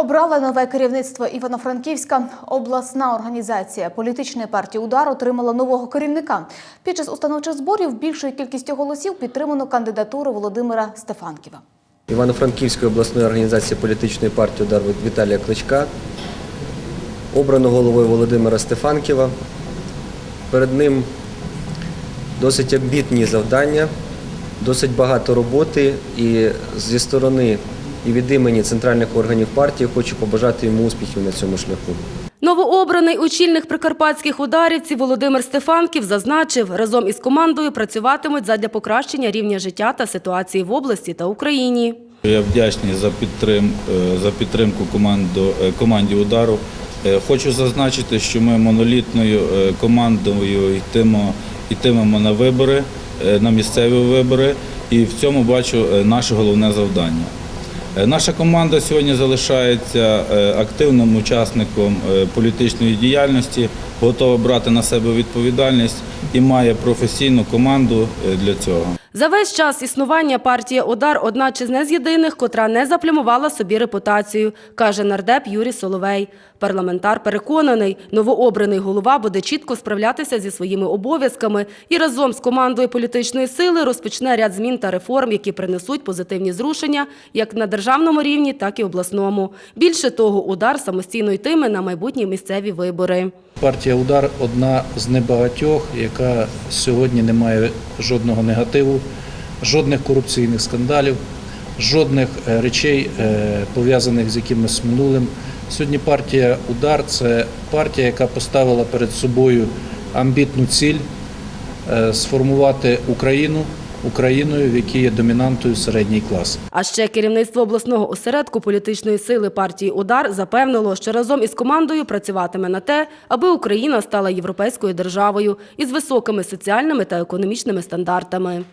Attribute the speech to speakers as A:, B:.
A: Обрала нове керівництво Івано-Франківська. Обласна організація політичної партії «Удар» отримала нового керівника. Під час установчих зборів більшою кількістю голосів підтримано кандидатуру Володимира Стефанківа.
B: Івано-Франківської обласної організації політичної партії «Удар» Віталія Кличка. Обрано головою Володимира Стефанківа. Перед ним досить амбітні завдання, досить багато роботи і зі сторони і від імені центральних органів партії хочу побажати йому успіхів на цьому шляху.
C: Новообраний очільник прикарпатських ударівців Володимир Стефанків зазначив, разом із командою працюватимуть задля покращення рівня життя та ситуації в області та Україні.
D: Я вдячний за, підтрим, е, за підтримку команду, е, команді удару. Е, Хочу зазначити, що ми монолітною командою йтимо, йтимемо на вибори, на місцеві вибори, і в цьому бачу наше головне завдання. Е, Наша команда сьогодні залишається е, активним учасником е, політичної діяльності, готова брати на себе відповідальність і має професійну команду для цього.
C: За весь час існування партія «Удар» – одна чи не з єдиних, котра не заплямувала собі репутацію, каже нардеп Юрій Соловей. Парламентар переконаний, новообраний голова буде чітко справлятися зі своїми обов'язками і разом з командою політичної сили розпочне ряд змін та реформ, які принесуть позитивні зрушення як на державному рівні, так і обласному. Більше того, «Удар» самостійно йтиме на майбутні місцеві вибори.
E: Партія Удар одна з небагатьох, яка сьогодні не має жодного негативу, жодних корупційних скандалів, жодних е, речей, е, пов'язаних з якимось минулим. Сьогодні партія Удар це партія, яка поставила перед собою амбітну ціль е, сформувати Україну Україною, в якій є домінантою середній клас.
C: А ще керівництво обласного осередку політичної сили партії «Удар» запевнило, що разом із командою працюватиме на те, аби Україна стала європейською державою із високими соціальними та економічними стандартами.